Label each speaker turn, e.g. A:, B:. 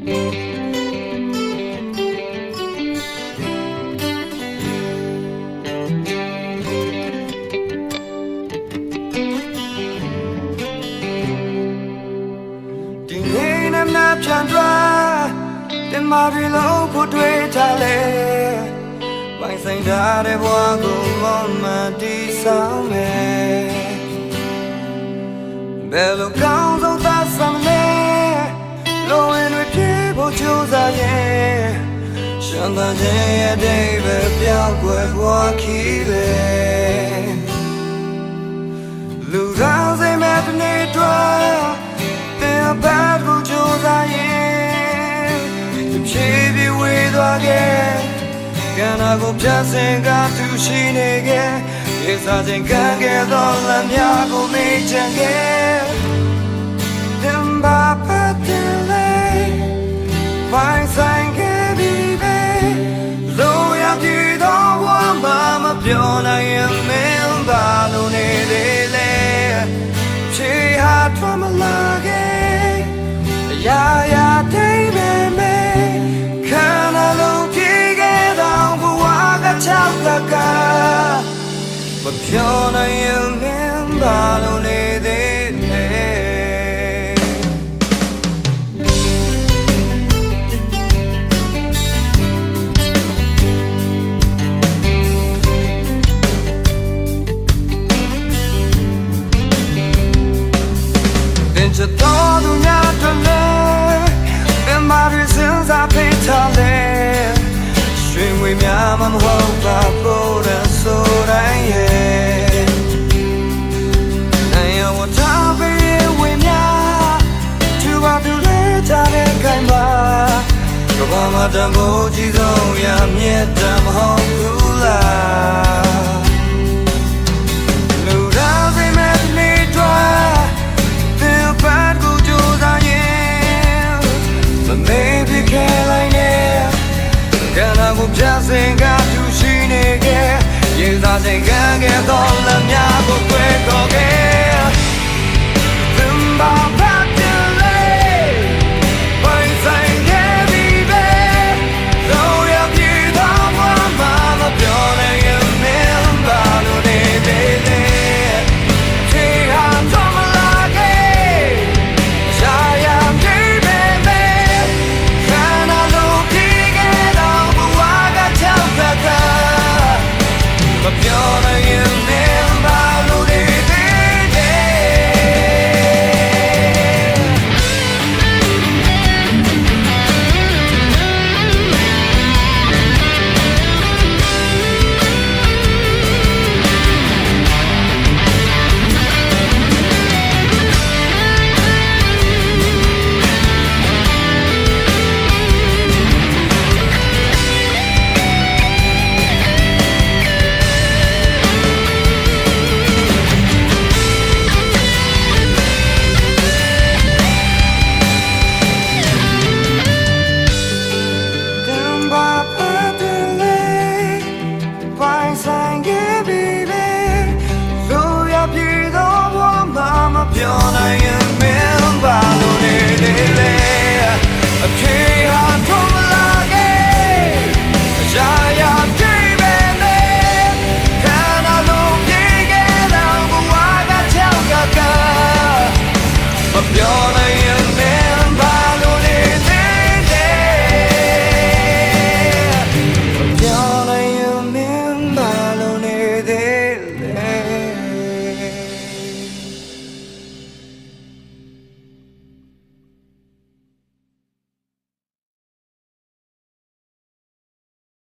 A: ဒီနေ့နဲ့မဖြန်သွားတင်မာရီလုံးဖို့တွေ့ထားလေပိုင်ဆိုင်ထားတဲ့ဘဝကိုမမတီးဆောင်မယ်ဘယ်လိုကောင်း ကြိုးစားရဲ့ရှမ်းသာခြင်းရဲ့အတိတ်ပဲပြောင်းကွယ်ဘဝခီးပဲလူကောင်းစိတ်မဲ့တစ်နေ့တော့တင်ဘတ်ကိုကြိုးစားရင်ဖြည်းဖြည်းဝေးသွားခဲ့ကံနာကိုဖြတ်စင်ကသူရှိနေခဲ့ရေစားခြင်းကံခဲ့သောလမ်းများကိုမေ့ချင်ခဲ့ ပြောနိုင်ရင်မင်းပါလို့နေသေးလေချေဟာထွမ်းမလာခဲ့အရာရာတိမ်မဲမဲခန္ဓာလုံးပြေခဲ့တော့ဘဝကချောက်ကကမပြောနိုင်ရင် များမမဟုတ်ပါဘူးတဲ့ဆိုတိုင်းရဲ့နိုင်ရဝထားပေးဝေများသူပါသူလဲကြတဲ့ခိုင်ပါကဘာမတန်ဖို့ကြီးဆုံးရမြတ်တမဟုတ်ဘူးလားလူသားစိတ်မဲ့ဒီနေ့တော့သင်ပတ်ကိုကြိုးစားရင်မမေ့ပြခဲလိုက် နဲ့ကံနာကိုပြစင်ကသူရှိနေခဲ့ရင်သာစိတ်ကံကဲတော့လမ်းများကိုတွေ့ခေါ်ခဲ့